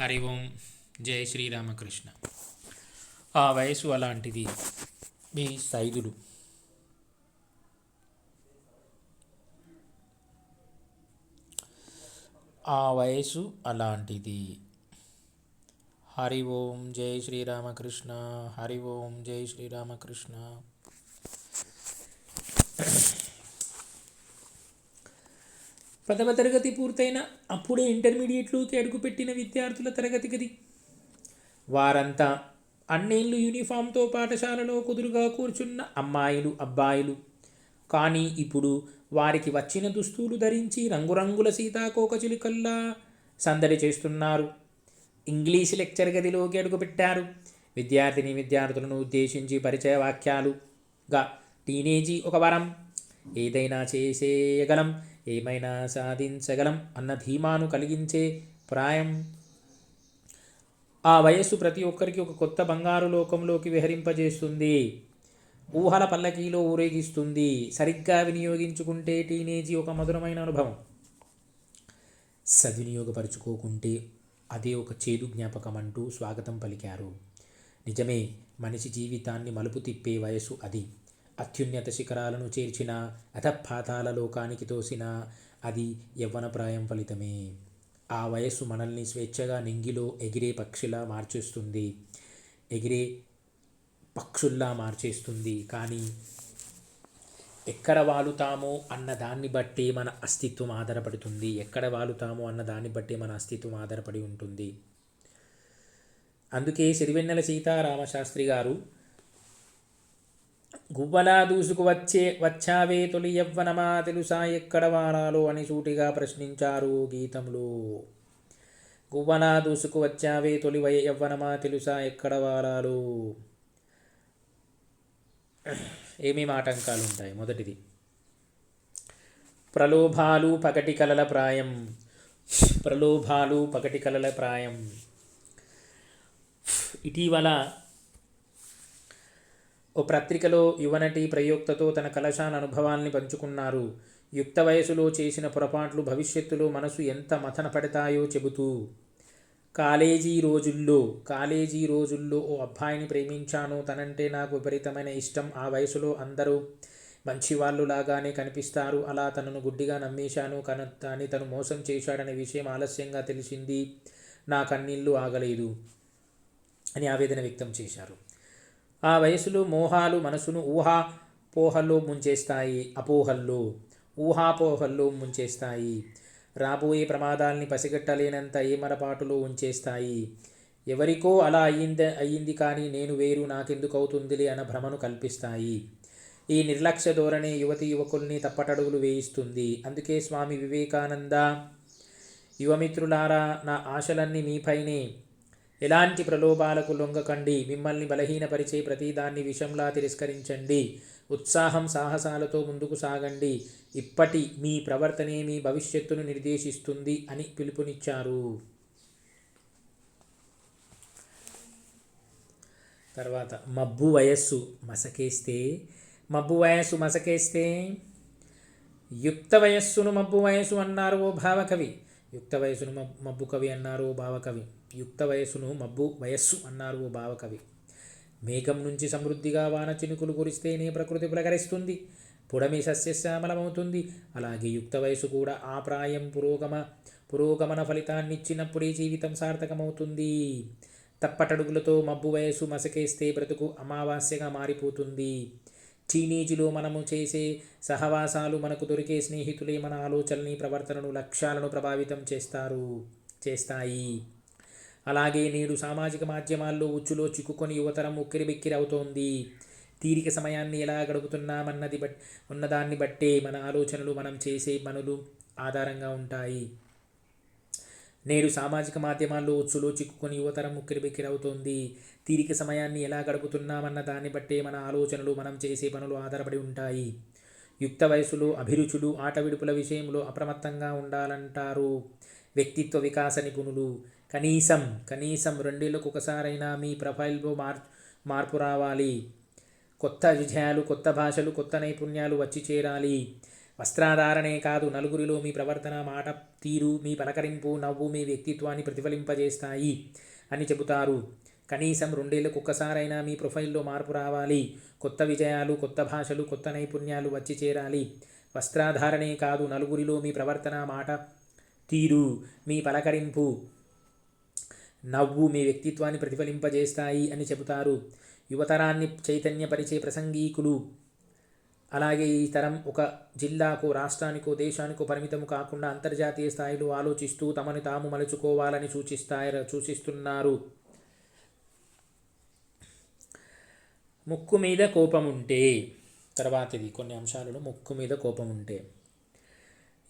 హరి ఓం. జై శ్రీరామకృష్ణ. ఆ వయసు అలాంటిది. మీ సైదులు. ఆ వయసు అలాంటిది. హరి ఓం. జై శ్రీరామకృష్ణ. హరి ఓం. జై శ్రీరామకృష్ణ. ప్రథమ తరగతి పూర్తయిన అప్పుడే ఇంటర్మీడియట్లోకి అడుగుపెట్టిన విద్యార్థుల తరగతి గది. వారంతా అన్నేళ్ళు యూనిఫామ్తో పాఠశాలలో కుదురుగా కూర్చున్న అమ్మాయిలు అబ్బాయిలు. కానీ ఇప్పుడు వారికి వచ్చిన దుస్తులు ధరించి రంగురంగుల సీతాకోకచిలుకల్లా సందడి చేస్తున్నారు. ఇంగ్లీష్ లెక్చర్ గదిలోకి అడుగుపెట్టారు. విద్యార్థిని విద్యార్థులను ఉద్దేశించి పరిచయ వాక్యాలుగా టీనేజీ ఒక వరం. ఏదైనా చేసేయగలం. ఏమైనా సాధించగలం అన్న ధీమాను కలిగించే ప్రాయం. ఆ వయస్సు ప్రతి ఒక్కరికి ఒక కొత్త బంగారు లోకంలోకి విహరింపజేస్తుంది. ఊహల పల్లకీలో ఊరేగిస్తుంది. సరిగ్గా వినియోగించుకుంటే టీనేజీ ఒక మధురమైన అనుభవం. సద్వినియోగపరుచుకోకుంటే అదే ఒక చేదు జ్ఞాపకం అంటూ స్వాగతం పలికారు. నిజమే మనిషి జీవితాన్ని మలుపు తిప్పే వయసు అది. అత్యున్నత శిఖరాలను చేర్చిన అధపాతాల లోకానికి తోసిన అది యవ్వనప్రాయం ఫలితమే. ఆ వయస్సు మనల్ని స్వేచ్ఛగా నింగిలో ఎగిరే పక్షిలా మార్చేస్తుంది. ఎగిరే పక్షుల్లా మార్చేస్తుంది. కానీ ఎక్కడ వాలుతామో అన్న దాన్ని బట్టే మన అస్తిత్వం ఆధారపడుతుంది. ఎక్కడ వాలుతామో అన్న దాన్ని బట్టే మన అస్తిత్వం ఆధారపడి ఉంటుంది. అందుకే సిరివెన్నెల సీతారామశాస్త్రి గారు గువ్వలా దూసుకు వచ్చే వచ్చావే తొలి యవ్వనమా తెలుసా ఎక్కడ వాడాలో అని సూటిగా ప్రశ్నించారు గీతంలో గువ్వలా దూసుకు వచ్చావే తొలి వయ యవ్వనమా తెలుసా ఎక్కడ వాడాలో ఏమేమి ఆటంకాలు ఉంటాయి. మొదటిది. ప్రలోభాలు పగటి కలల ప్రాయం. ప్రలోభాలు పగటి కలల ప్రాయం. ఇటీవల ఓ పత్రికలో యువనటి ప్రయోక్తతో తన కలశాల అనుభవాల్ని పంచుకున్నారు. యుక్త వయసులో చేసిన పొరపాట్లు భవిష్యత్తులో మనసు ఎంత మథన పడతాయో చెబుతూ కాలేజీ రోజుల్లో కాలేజీ రోజుల్లో ఓ అబ్బాయిని ప్రేమించాను. తనంటే నాకు విపరీతమైన ఇష్టం. ఆ వయసులో అందరూ మంచివాళ్ళు లాగానే కనిపిస్తారు. అలా తనను గుడ్డిగా నమ్మేశాను. కన కానీ తను మోసం చేశాడనే విషయం ఆలస్యంగా తెలిసింది. నా కన్నీళ్ళు ఆగలేదు అని ఆవేదన వ్యక్తం చేశారు. ఆ వయసులో మోహాలు మనసును ఊహా పోహల్లో ముంచేస్తాయి అపోహల్లో. ఊహాపోహల్లో ముంచేస్తాయి. రాబోయే ప్రమాదాల్ని పసిగట్టలేనంత ఏమరపాటులో ఉంచేస్తాయి. ఎవరికో అలా అయ్యింది అయ్యింది కానీ నేను వేరు నాకెందుకు అవుతుందిలే అన్న భ్రమను కల్పిస్తాయి. ఈ నిర్లక్ష్య ధోరణి యువతి యువకుల్ని తప్పటడుగులు వేయిస్తుంది. అందుకే స్వామి వివేకానంద యువమిత్రులారా నా ఆశలన్నీ మీపైనే. ఎలాంటి ప్రలోభాలకు లొంగకండి. మిమ్మల్ని బలహీనపరిచే ప్రతిదాన్ని విషంలా తిరస్కరించండి. ఉత్సాహం సాహసాలతో ముందుకు సాగండి. ఇప్పటి మీ ప్రవర్తనే మీ భవిష్యత్తును నిర్దేశిస్తుంది అని పిలుపునిచ్చారు. తర్వాత మబ్బు వయస్సు మసకేస్తే మబ్బు వయస్సు మసకేస్తే యుక్త వయస్సును మబ్బు వయస్సు అన్నారు ఓ భావకవి. యుక్త వయస్సును మబ్బు కవి అన్నారు ఓ భావకవి. యుక్త వయస్సును మబ్బు వయస్సు అన్నారు ఓ భావకవి మేఘం నుంచి సమృద్ధిగా వాన చినుకులు కురిస్తేనే ప్రకృతి ప్రకరిస్తుంది. పుడమి సస్యశ్యామలమవుతుంది. అలాగే యుక్త వయసు కూడా ఆ ప్రాయం పురోగమ పురోగమన ఫలితాన్ని ఇచ్చినప్పుడే జీవితం సార్థకమవుతుంది. తప్పటడుగులతో మబ్బు వయసు మసకేస్తే బ్రతుకు అమావాస్యగా మారిపోతుంది. టీనేజీలో మనము చేసే సహవాసాలు మనకు దొరికే స్నేహితులే మన ఆలోచనని ప్రవర్తనను లక్ష్యాలను ప్రభావితం చేస్తారు చేస్తాయి. అలాగే నేడు సామాజిక మాధ్యమాల్లో ఉచ్చులో చిక్కుకొని యువతరం ఉక్కిరిబిక్కిరి అవుతోంది తీరిక సమయాన్ని ఎలా గడుపుతున్నామన్నది బట్ ఉన్నదాన్ని బట్టే మన ఆలోచనలు మనం చేసే పనులు ఆధారంగా ఉంటాయి. నేడు సామాజిక మాధ్యమాల్లో ఉచ్చులో చిక్కుకొని యువతరం ఉక్కిరిబిక్కిరి అవుతోంది తీరిక సమయాన్ని ఎలా గడుపుతున్నామన్న దాన్ని బట్టే మన ఆలోచనలు మనం చేసే పనులు ఆధారపడి ఉంటాయి. యుక్త వయసులో అభిరుచులు ఆట విడుపుల విషయంలో అప్రమత్తంగా ఉండాలంటారు వ్యక్తిత్వ వికాస నిపుణులు. కనీసం కనీసం రెండేళ్ళకు ఒకసారైనా మీ ప్రొఫైల్లో మార్ మార్పు రావాలి. కొత్త విజయాలు కొత్త భాషలు కొత్త నైపుణ్యాలు వచ్చి చేరాలి. వస్త్రాధారణే కాదు నలుగురిలో మీ ప్రవర్తన మాట తీరు మీ పలకరింపు నవ్వు మీ వ్యక్తిత్వాన్ని ప్రతిఫలింపజేస్తాయి అని చెబుతారు. కనీసం రెండేళ్ళకు ఒక్కసారైనా మీ ప్రొఫైల్లో మార్పు రావాలి. కొత్త విజయాలు కొత్త భాషలు కొత్త నైపుణ్యాలు వచ్చి చేరాలి. వస్త్రాధారణే కాదు నలుగురిలో మీ ప్రవర్తన మాట తీరు మీ పలకరింపు నవ్వు మీ వ్యక్తిత్వాన్ని ప్రతిఫలింపజేస్తాయి అని చెబుతారు. యువతరాన్ని చైతన్యపరిచే ప్రసంగీకులు. అలాగే ఈ తరం ఒక జిల్లాకో రాష్ట్రానికో దేశానికో పరిమితం కాకుండా అంతర్జాతీయ స్థాయిలో ఆలోచిస్తూ తమను తాము మలుచుకోవాలని సూచిస్తాయి సూచిస్తున్నారు. ముక్కు మీద కోపం ఉంటే తర్వాతది కొన్ని అంశాలలో ముక్కు మీద కోపం ఉంటే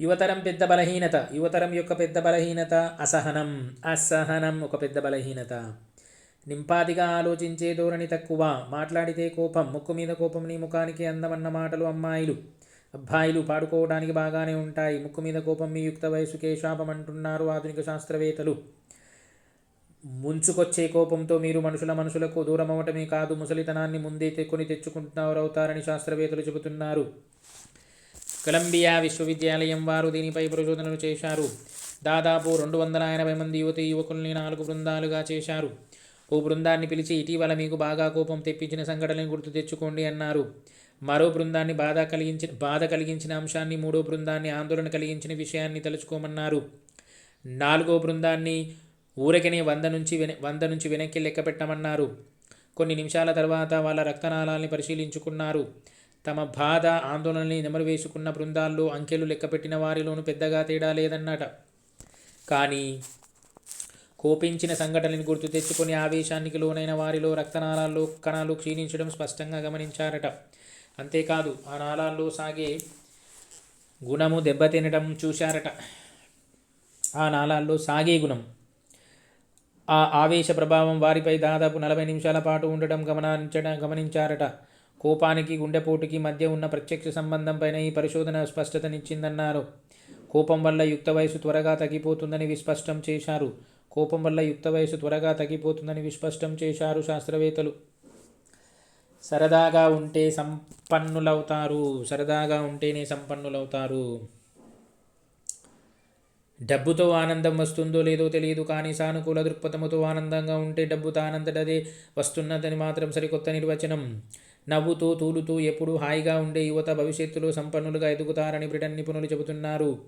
యువతరం పెద్ద బలహీనత యువతరం యొక్క పెద్ద బలహీనత అసహనం అసహనం ఒక పెద్ద బలహీనత. నింపాదిగా ఆలోచించే ధోరణి తక్కువ మాట్లాడితే కోపం ముక్కు మీద కోపం నీ ముఖానికి అందమన్న మాటలు అమ్మాయిలు. అబ్బాయిలు పాడుకోవడానికి బాగానే ఉంటాయి ముక్కు మీద కోపం మీ యుక్త వయసుకే శాపం అంటున్నారు ఆధునిక శాస్త్రవేత్తలు. ముంచుకొచ్చే కోపంతో మీరు మనుషుల మనుషులకు దూరం అవటమే కాదు ముసలితనాన్ని ముందే తెక్కుని తెచ్చుకుంటున్నారు అవుతారని శాస్త్రవేత్తలు చెబుతున్నారు. కొలంబియా విశ్వవిద్యాలయం వారు దీనిపై పరిశోధనలు చేశారు. దాదాపు రెండు వందల ఎనభై మంది యువతి యువకుల్ని నాలుగు బృందాలుగా చేశారు. ఓ బృందాన్ని పిలిచి ఇటీవల మీకు బాగా కోపం తెప్పించిన సంఘటనలను గుర్తు తెచ్చుకోండి అన్నారు. మరో బృందాన్ని బాధ కలిగించిన బాధ కలిగించిన అంశాన్ని మూడో బృందాన్ని ఆందోళన కలిగించిన విషయాన్ని తలుచుకోమన్నారు. నాలుగో బృందాన్ని ఊరకనే వంద నుంచి వెన వంద నుంచి వెనక్కి లెక్క పెట్టమన్నారు కొన్ని నిమిషాల తర్వాత వాళ్ళ రక్తనాళాల్ని పరిశీలించుకున్నారు. తమ బాధ ఆందోళనని నెమరు వేసుకున్న బృందాల్లో అంకెలు లెక్కపెట్టిన వారిలోనూ పెద్దగా తేడా లేదన్నట. కానీ కోపించిన సంఘటనని గుర్తు తెచ్చుకొని ఆవేశానికి లోనైన వారిలో రక్తనాళాల్లో కణాలు క్షీణించడం స్పష్టంగా గమనించారట. అంతేకాదు ఆ నాళాల్లో సాగే గుణము దెబ్బతినడం చూశారట. ఆ నాళాల్లో సాగే గుణం. ఆ ఆవేశ ప్రభావం వారిపై దాదాపు నలభై నిమిషాల పాటు ఉండటం గమనించడం గమనించారట. కోపానికి గుండెపోటుకి మధ్య ఉన్న ప్రత్యక్ష సంబంధంపైన ఈ పరిశోధన స్పష్టతనిచ్చిందన్నారు. కోపం వల్ల యుక్త వయసు త్వరగా తగ్గిపోతుందని విస్పష్టం చేశారు. కోపం వల్ల యుక్త వయసు త్వరగా తగ్గిపోతుందని విస్పష్టం చేశారు శాస్త్రవేత్తలు. సరదాగా ఉంటే సంపన్నులవుతారు. సరదాగా ఉంటేనే సంపన్నులవుతారు. డబ్బుతో ఆనందం వస్తుందో లేదో తెలియదు కానీ సానుకూల దృక్పథముతో ఆనందంగా ఉంటే డబ్బుతో తానంతటదే వస్తున్నదని మాత్రం సరికొత్త నిర్వచనం. నవ్వుతూ తూలుతూ ఎప్పుడూ హాయిగా ఉండే యువత భవిష్యత్తులో సంపన్నులుగా ఎదుగుతారని బ్రిటన్ నిపుణులు చెబుతున్నారు.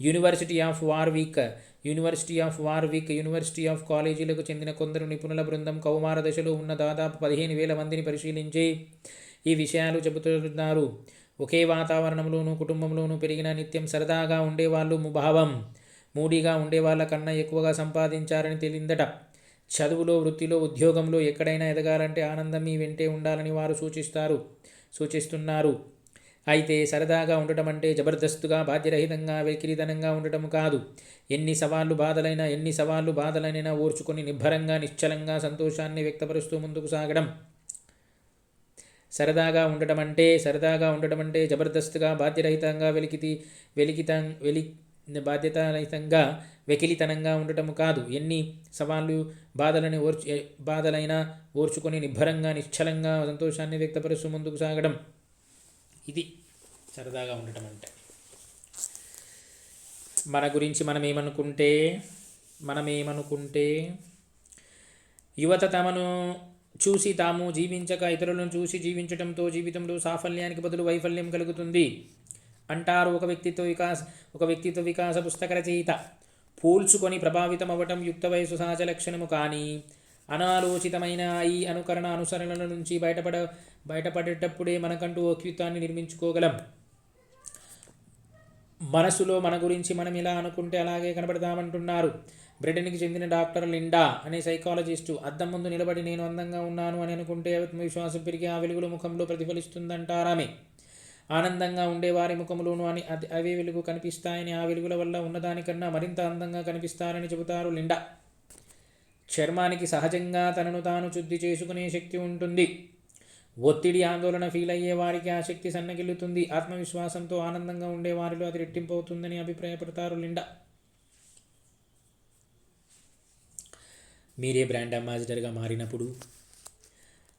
University of Warwick university of Warwick university of కాలేజీలకు చెందిన కొందరు నిపుణుల బృందం కౌమార దశలో ఉన్న దాదాపు పదిహేను వేల మందిని పరిశీలించి ఈ విషయాలు చెబుతున్నారు. ఒకే వాతావరణంలోనూ కుటుంబంలోనూ పెరిగిన నిత్యం సరదాగా ఉండేవాళ్ళు ముభావం. మూడీగా ఉండేవాళ్ళ కన్నా ఎక్కువగా సంపాదించారని తెలిందట. చదువులో వృత్తిలో ఉద్యోగంలో ఎక్కడైనా ఎదగాలంటే ఆనందం మీ వెంటే ఉండాలని వారు సూచిస్తారు సూచిస్తున్నారు. అయితే సరదాగా ఉండటం అంటే జబర్దస్తుగా బాధ్యరహితంగా వెకిరితనంగా ఉండటం కాదు. ఎన్ని సవాళ్ళు బాధలైనా ఎన్ని సవాళ్ళు బాధలైనా ఓర్చుకొని నిబ్బరంగా నిశ్చలంగా సంతోషాన్ని వ్యక్తపరుస్తూ ముందుకు సాగడం. సరదాగా ఉండటం అంటే సరదాగా ఉండటం అంటే జబర్దస్తుగా బాధ్యరహితంగా వెలికితి వెలికితం వెలి బాధ్యతారహితంగా వెకిలితనంగా ఉండటము కాదు. ఎన్ని సవాళ్ళు బాధలని ఓర్చు బాధలైనా ఓర్చుకొని నిబ్బరంగా నిశ్చలంగా సంతోషాన్ని వ్యక్తపరుస్తూ ముందుకు సాగడం. ఇది సరదాగా ఉండటం అంటే. మన గురించి మనం ఏమనుకుంటే మనమేమనుకుంటే యువత తమను చూసి తాము జీవించక ఇతరులను చూసి జీవించడంతో జీవితంలో సాఫల్యానికి బదులు వైఫల్యం కలుగుతుంది. అంటారు ఒక వ్యక్తిత్వ వికాస ఒక వ్యక్తిత్వ వికాస పుస్తక రచయిత పోల్చుకొని ప్రభావితం అవ్వటం యుక్త వయసు సహజ లక్షణము కానీ అనాలోచితమైన ఈ అనుకరణ అనుసరణల నుంచి బయటపడ బయటపడేటప్పుడే మనకంటూ ఓక్యుత్వాన్ని నిర్మించుకోగలం. మనసులో మన గురించి మనం ఇలా అనుకుంటే అలాగే కనబడదామంటున్నారు బ్రిటన్కి చెందిన డాక్టర్ లిండా అనే సైకాలజిస్టు అద్దం ముందు నిలబడి నేను అందంగా ఉన్నాను అని అనుకుంటే ఆత్మవిశ్వాసం పెరిగి ఆ వెలుగులు ముఖంలో ప్రతిఫలిస్తుందంటారామె. ఆనందంగా ఉండే వారి ముఖంలోనూ అని అది అవే వెలుగు కనిపిస్తాయని ఆ వెలుగుల వల్ల ఉన్నదానికన్నా మరింత అందంగా కనిపిస్తారని చెబుతారు లిండా. చర్మానికి సహజంగా తనను తాను శుద్ధి చేసుకునే శక్తి ఉంటుంది. ఒత్తిడి ఆందోళన ఫీల్ అయ్యే వారికి ఆ శక్తి సన్నగిల్లుతుంది. ఆత్మవిశ్వాసంతో ఆనందంగా ఉండే వారిలో అది రెట్టింపు అవుతుందని అభిప్రాయపడతారు లిండా. మీరే బ్రాండ్ అంబాసిడర్గా మారినప్పుడు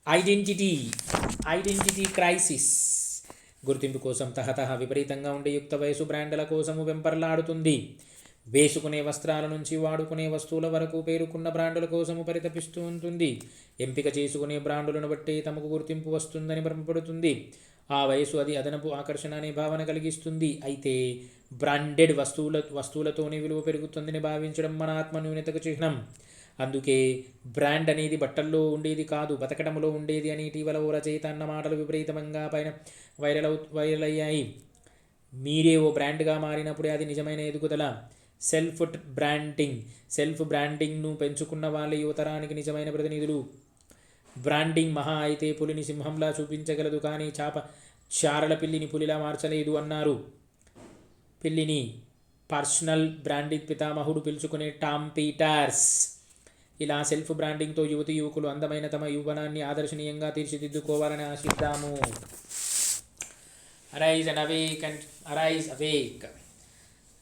ఐడెంటిటీ ఐడెంటిటీ క్రైసిస్. గుర్తింపు కోసం తహతహ విపరీతంగా ఉండే యుక్త వయసు బ్రాండ్ల కోసము వెంపర్లాడుతుంది. వేసుకునే వస్త్రాల నుంచి వాడుకునే వస్తువుల వరకు పేరుకున్న బ్రాండుల కోసము పరితపిస్తూ ఉంటుంది. ఎంపిక చేసుకునే బ్రాండులను బట్టి తమకు గుర్తింపు వస్తుందని భ్రమపడుతుంది. ఆ వయసు అది అదనపు ఆకర్షణ అనే భావన కలిగిస్తుంది. అయితే బ్రాండెడ్ వస్తువుల వస్తువులతోనే విలువ పెరుగుతుందని భావించడం మన ఆత్మ న్యూనతకు చిహ్నం. అందుకే బ్రాండ్ అనేది బట్టల్లో ఉండేది కాదు బతకడంలో ఉండేది అని ఇటీవల ఓ రచయిత అన్న మాటలు విపరీతంగా పైన వైరల్ అవు వైరల్ అయ్యాయి. మీరే ఓ బ్రాండ్గా మారినప్పుడే అది నిజమైన ఎదుగుదల. Self branding. సెల్ఫ్ బ్రాండింగ్ను పెంచుకున్న వాళ్ళ యువతరానికి నిజమైన ప్రతినిధులు. బ్రాండింగ్ మహా అయితే పులిని సింహంలా చూపించగలదు కానీ చాప చారల పిల్లిని పులిలా మార్చలేదు అన్నారు. పిల్లిని పర్సనల్ బ్రాండింగ్ పితామహుడు పిలుచుకునే టామ్ పీటర్స్. ఇలా సెల్ఫ్ బ్రాండింగ్తో యువతి యువకులు అందమైన తమ యౌవనాన్ని ఆదర్శనీయంగా తీర్చిదిద్దుకోవాలని ఆశిద్దాము. Arise and awake and arise awake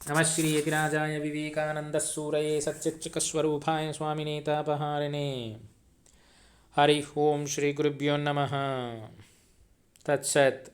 నమ శ్రీ యతిరాజాయ వివేకానంద సూరయే సత్యచుకస్వరూపాయ స్వామినే తాపహారిణే హరి ఓం శ్రీ గురుభ్యో నమ. తత్సత్.